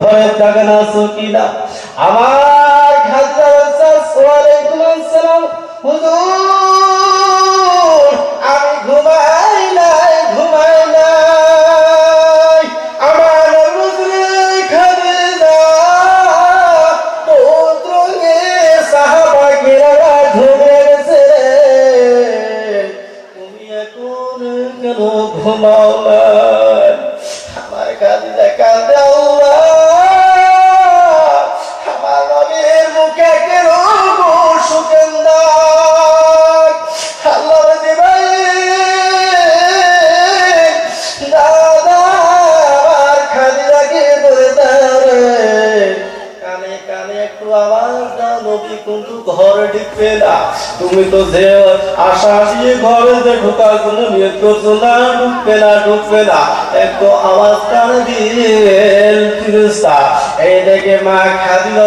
জাগান আছো কিনা আমার খাজা ওয়ালাইকুম আসসালাম। হুজুর! তুমি তো যে আশা দিয়ে ঘরে যে ঢোকার জন্য নিয়ত করছ না, ঢুকবে না ঢুকবে না। একটু আওয়াজ কানে দিয়ে ফিরিস্তা এই দেখে মা খাদিদা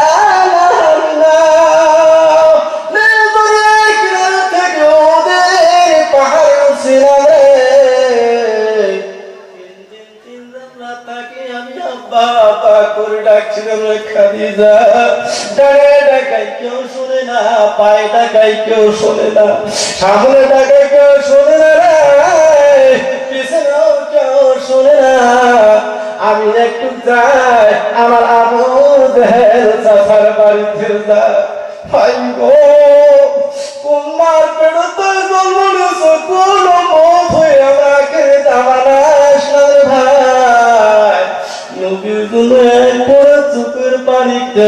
ডাকে কেউ শোনে না কেউ না ডাকাই কেউ না পিছনেও কেউ শোনে না। আমি একটু যাই, আমার আমার দেহের চাষার বাড়িতে ভাই গো।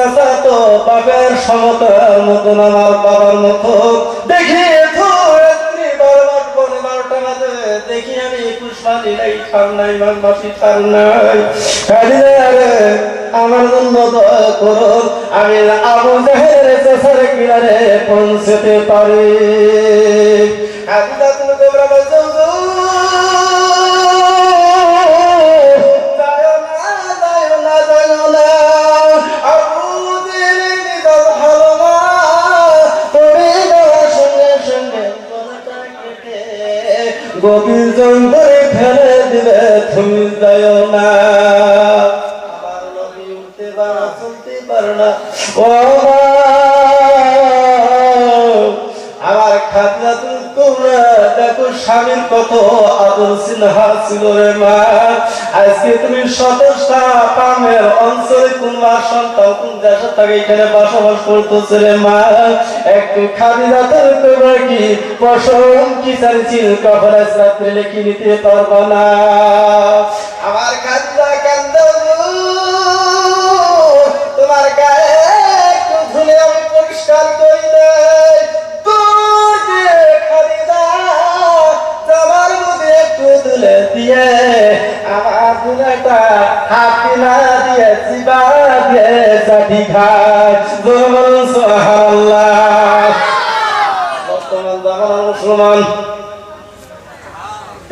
চাচা তো বাবার সমতার মতন আমার বাবার মতো। দেখি দেখি আমি একুশ মানি নাই খান নাই। মান মাসি আমি আবু জেহেল চাচার কিনারে পৌঁছতে পারি। জঙ্গলে ফেলে দিবে তুমি যাও না। আমার নবী উঠতে পারা চলতে পারে না। ও স্বামীর কত আদর সিনহা ছিল রে মা? আজকে তুমি শতষ্ঠা পামের অঞ্চলে মা সন্তান কোন দেশে থাকে এখানে বসবাস করতেছে রে মা? একটু খাদিজা তোর তোমরা কি পশম কি চাইছিল? কখন আজ রাত্রে লিখে নিতে পারব না? আমার খাদিজা কান্দ তোমার গায়ে একটু ধুলে আমি পরিষ্কার করি দেয়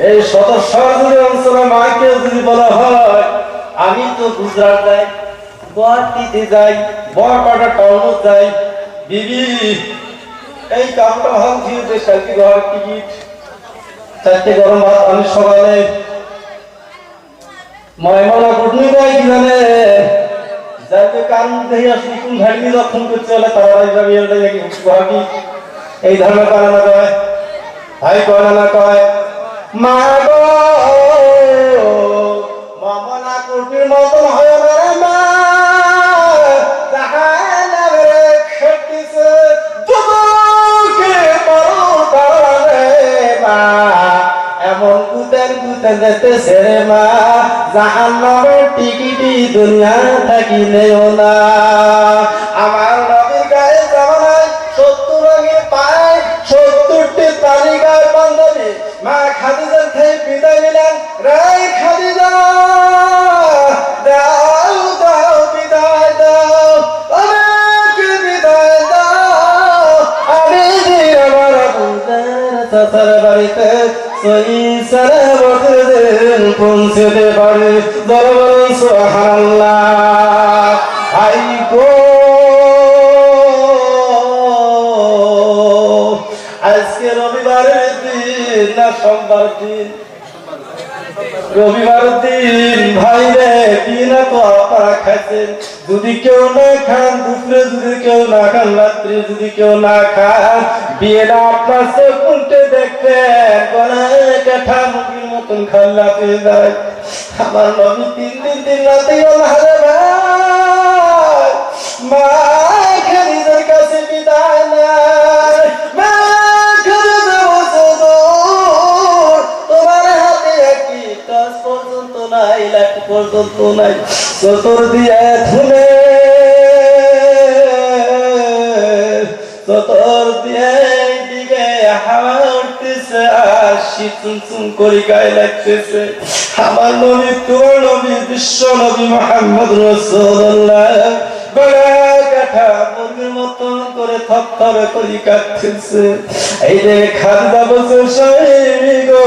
এই শত মাকে যদি বলা হয়, আমি তো গুজরাট যাই গুয়াহাটিতে যাই বড়পাটা টাউনত যাই, বিবি, এই কামটা ভালো ছিল যে কালকে ঘর, টিকিট, চারটে গরম ভাত, আমি সকালে ময়মলা কুটনি কয় কি জানে? যাইতে কান দেখে আসলি কোন ঘাড়ি লক্ষণ করতে হলে তারা যাবি এটা দেখি গুয়াহাটি এই ধরনের পারে কয় ভাই কয় না কয়, মা গো জাহান্নামের টিকিটি দুনিয়া থাকি নেও না। আমার নবীর গায়ে জামানায় সত্তর রঙের পায় সত্তরটি গায়ে পাঞ্জাবি মা খাদিজার থেকে বিদায় নিলেন। রাই খাদিজা, দাও দাও, বিদায় দাও, আমাকে বিদায় দাও। আমি আমার বুঝের বাড়িতে সই সারা বছর পৌঁছতে পারে দরবার সুবহানাল্লাহ রবিবার দিন ভাই রে বিনা তো আপনারা যদি কেউ না খান, দুপুরে যদি কেউ না খান, রাত্রে যদি কেউ না খান, বিয়েটা আপনার চোখ উল্টে দেখবেন গলায় কাঠা মুখের মতন খাল্লা পেয়ে যায়। আমার নবী তিন দিন, তিন রাতে হারে ভাই, মা খালিদের কাছে বিদায় নাই পর্যন্ত নাই। চতুর দিয়ে ধুলে চতুর দিয়ে হাওয়া উঠতেছে আর শীত করে গায়ে লাগতেছে। আমার নবী, তোর নবী, বিশ্ব নবী মোহাম্মদ রসুল্লাহ কাঠা মতন করে থরথর করে কাটতেছে এই যে খাদ্যা বসে গো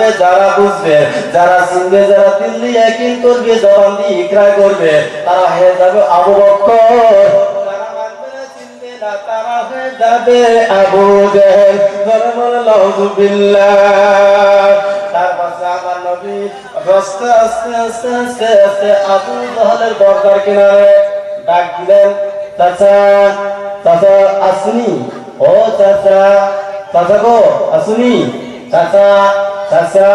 মানবে যারা বুঝবে যারা চিনবে যারা দিল্লি একই করবে জবান দিয়ে ইকরা করবে তারা হয়ে যাবে আবু বকর হয়ে যাবে আস্তে আস্তে আস্তে আস্তে কিনারে ডাক দিলেন আসনি ও চাচা চাচা গো আসুনি চাচা চাচা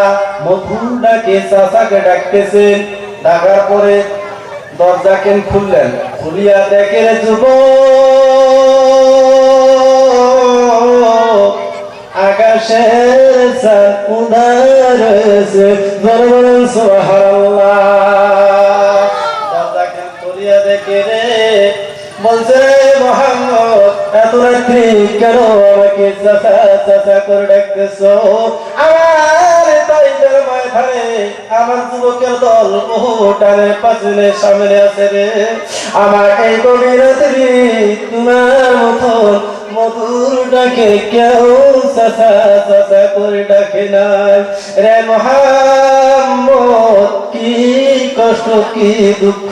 মধুর ডাকে চাচাকে ডাকতেছেন ডাকার পরে দরজা কেন খুললেন? খুলিয়া দেখে যুব। আকাশের দরজা কেন দেখে রে? এত রাত্রি চাচা করে ডাকতেছো? আমার আমার যুবকের দল পাঁচনে সামনে আছে রে। আমার এই গভীর রাত্রি তোমার ডাকে কেউ চাচা করে ডাকে নাই। রে মোহাম্মদ, কি কষ্ট, কি দুঃখ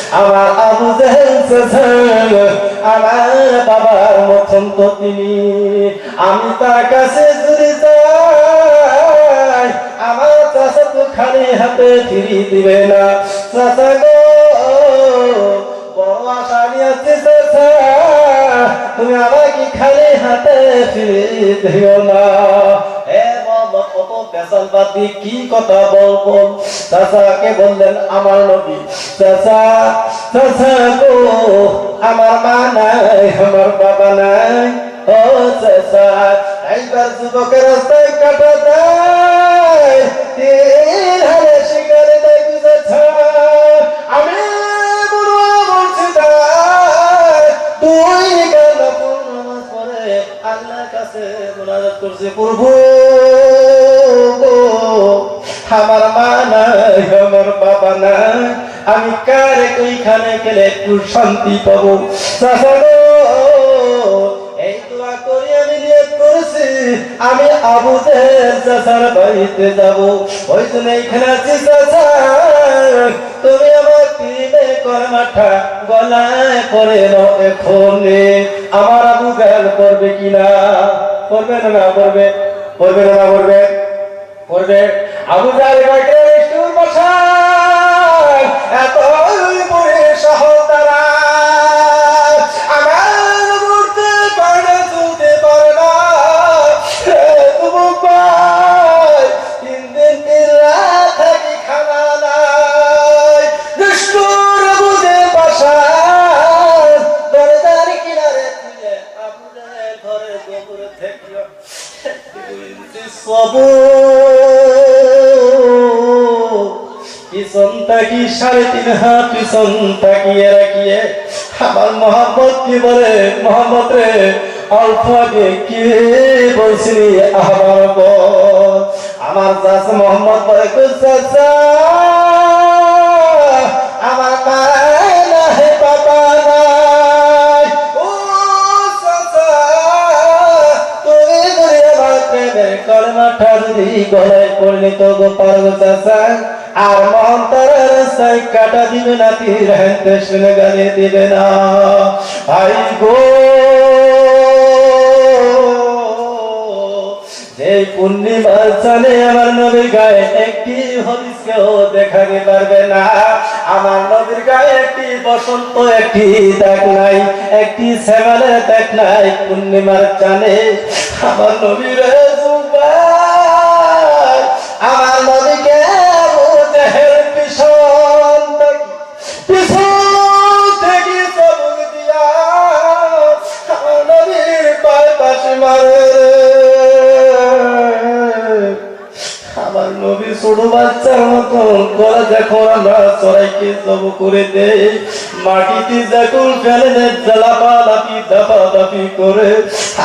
আমার আবু জেহেল আমার বাবার মতন তো তিনি। আমি তার কাছে যদি যাই, আমার চাচা তো খালি হাতে ফিরি দিবে না। চাচা গো, বড় আশা নিয়েছে চাচা, তুমি আমাকে খালি হাতে ফিরে দিও না। কত পেশাল বাদি কি কথা বলব? চাচাকে বললেন, আমার নবী। চাচা চাচা গো, আমার মা নাই, আমার বাবা নাই। ও চাচা একবার যুবকের রাস্তায় কাটা হারে শিকারে দেখু চাচা আমি বলছি তুই কেন নামাজ পড়ে আল্লাহর কাছে মোনাজাত করছে, প্রভু আমার মা নাই, আমার বাবা নাই, আমি কারে কইখানে গেলে একটু শান্তি পাবো? এই করি, আমি আমি আবু জেহেল চাচার বাড়িতে যাব। ওই জন্য এইখানে আছি তুমি আমার পিড়ে কর্মাঠা গলায় পরে নাও এখনে আমার আবু জেহেল করবে কিনা? করবে না করবে করবে না করবে করবে আবু জেহেল বাইকে পিছন তাকি সাড়ে তিন হাত পিছন তাকিয়ে রাখিয়ে আমার মোহাম্মদ কি বলে? মোহাম্মদ রে অল্প আগে কি বলছিলি আমার আমার চাষ মোহাম্মদ বলে চাচা আমার তুমি যদি গলায় পরিণত গো পারব চাচা। আর মহন্তরের রাস্তায় কাটা দিবে না, তীর হেনতে শুনে গালি দিবে না। ভাই গো সেই পূর্ণিমার চালে আমার নবীর গায়ে একটি কেউ দেখাতে পারবে না। আমার নবীর গায়ে একটি বসন্ত, একটি দাগ নাই, একটি সেমানের দাগ নাই পূর্ণিমার চালে আমার নবীর আমার নবীকে যখন আমরা চড়াইকে জব করে দেই। মাটিতে দেখো ফেলে দে জ্বালাপা লাপি দাপা দাপি করে।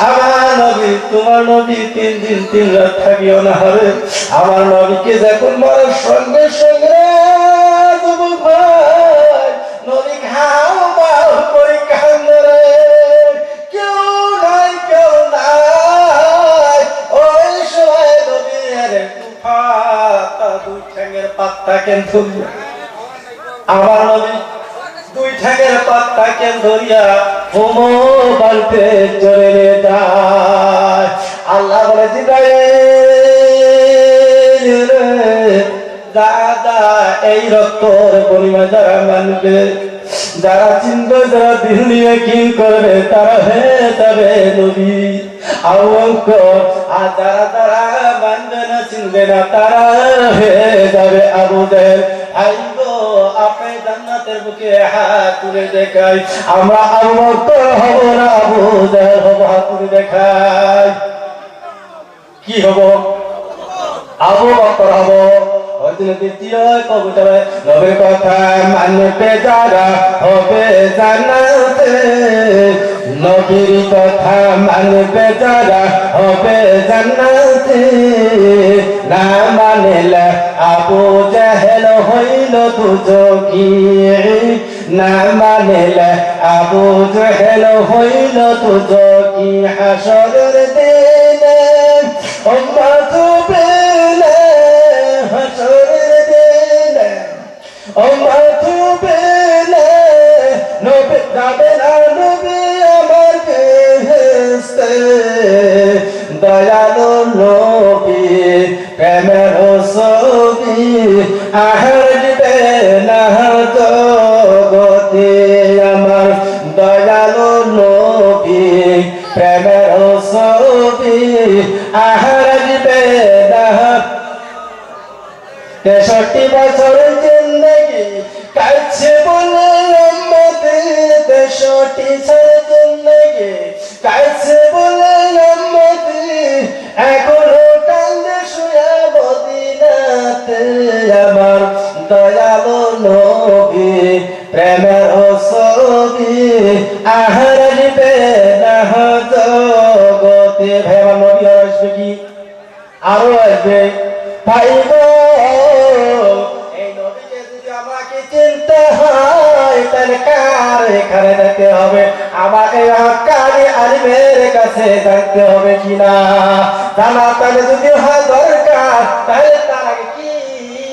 আমার নবী, তোমার নবী তিন দিন তিন রাত থাকিও না হারে। আমার নবীকে দেখো মারার সঙ্গে সঙ্গে কেন ধরিয়া আমার নবী দুই ঠ্যাঙের পাত্তা কেন ধরিয়া হোমো বালতে চলে যায়। আল্লাহ বলে রে, দাদা এই রক্তর পরিমাণ যারা মানবে যারা চিনবে যারা দিল্লিয়ে কি করবে তারা হয়ে যাবে নবী। আবঙ্ক আর যারা যারা মানবে না, চিনবে না, তারা হয়ে যাবে আবুদের। আইগো আপনি জান্নাতের বুকে হাত তুলে দেখাই। আমরা আবঙ্ক হব না, আবুদের হব হাত তুলে দেখাই। কি হব? আবু বকর হব দ্বিতীয় কবুতরে নবীর কথা মানবে যারা, হবে জানাতে নবীর কথা মানবে যারা হবে জানাতে না মানিলে আবু জাহেল হইল দুজকি না মানিলে আবু জাহেল হইল দুজকি হাসরের দিনে। উম্মত পেলে হাসরের দিনে। উম্মত পেলে নবী যাবে নবী। দয়ালু দয়ালু নবী, প্রেমের ছবি আহার দিবে না জগতে। ভাই নবী আর আসবে কি? আরও আসবে। যদি আমাকে চিনতে হয় হবে? আমাকে কাছে হবে যদি হয় দরকার, তাহলে তার আগে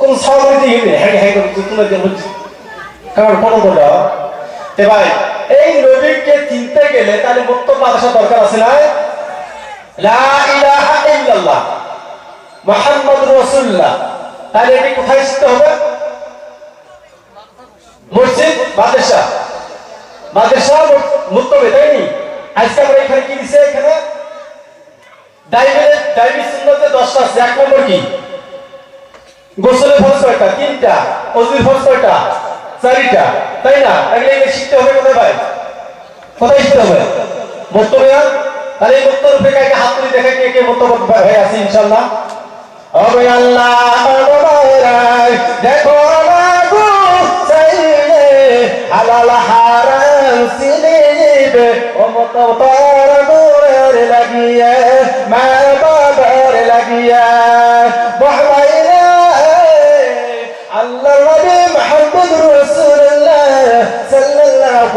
কোন দিয়ে গেলে হ্যাঁ হ্যাঁ করে তোমরা যে বলছি। কারণ ফটো তোলা তে ভাই, এই নবীকে চিনতে গেলে তাহলে মুক্ত মাদ্রাসা দরকার আছে না লা ইলাহা ইল্লাল্লাহ, মুহাম্মাদুর রাসূলুল্লাহ। তাহলে এটি কোথায় শিখতে হবে? মসজিদ, মাদ্রাসা। মাদ্রাসা মুক্তবে তাই নি? আজকে আমরা এখানে কি দিছে এখানে? ডাইভের ডাইভি সুন্নতে দশটা আছে, এক নম্বর কি? গোসলের ফরজ কয়টা? তিনটা। অজুর ফরজ কয়টা? চারিটা। তাই না? এগুলো শিখতে হবে কোথায় ভাই? কোথায় শিখতে হবে? বক্তব্য তাহলে এই বক্তব্য রূপে কাকে হাত তুলে দেখে কে কে বক্তব্য হয়ে আছে ইনশাল্লাহ হবে আল্লাহ দেখো লাগু চাইলে হালাল হারাম সিলিবে ও মত তোর গোরের লাগিয়ে মা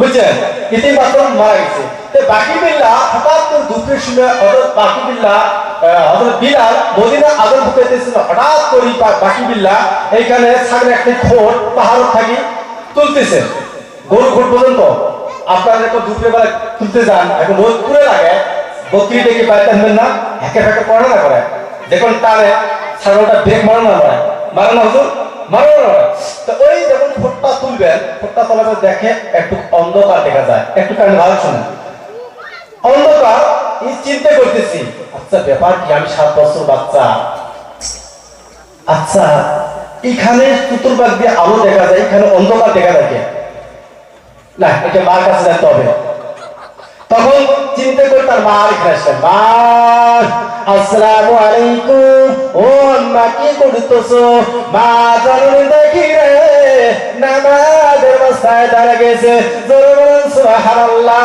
বুঝছেন ইতি বাচ্চা মারা গেছে। বাকি বিল্লাহ হঠাৎ করে দুঃখের সময় হঠাৎ বাকি বিল্লাহ হঠাৎ বিলাল মদিনা আদর ঢুকাইতেছিল হঠাৎ করে বাকি বিল্লাহ এইখানে সামনে একটি খোট পাহাড় থাকি তুলতেছে। গরু খোট পর্যন্ত। আপনারা যখন দুপুরে বেলা তুলতে যান, এখন রোদ পুরে লাগে। বকরি ডেকে পাইতে না হ্যাকে ফ্যাকে করে না করে যখন টানে ছাগলটা ব্রেক মারানো না মারে তো ওই যখন তুলবেন পর একটু অন্ধকার দেখা যায়। একটু কারণ ভালো অন্ধকার, এই চিন্তা করতেছি আচ্ছা ব্যাপার কি? আমি সাত বছর বাচ্চা। আচ্ছা এখানে চতুর্বাগ দিয়ে আলো দেখা যায়, এখানে অন্ধকার দেখা যায় না, এটা মার কাছে যেতে হবে। তখন চিন্তা করে তার মা এখানে আসলেন, মা, আসসালামু আলাইকুম। ও আম্মা, কি করতেছো? মা জননী দেখি রে, নামাজের অবস্থায় দাঁড়া গেছে। জোরে বলুন, সুবহানাল্লাহ।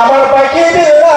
আমার পাখি দিলা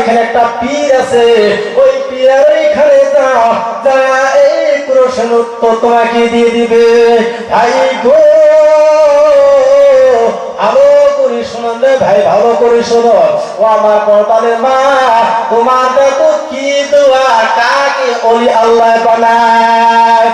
এখানে একটা পীর আছে। ওই পীরের এখানে যা এই প্রশ্ন উত্তর তোমাকে দিয়ে দিবে। ভাই গো, ভালো করে শুনুন ভাই, ভালো করে শোনো। ও আমার পর্দালের মা, তোমার দেখো কি দোয়া কাকে ওলি আল্লাহ বানায়।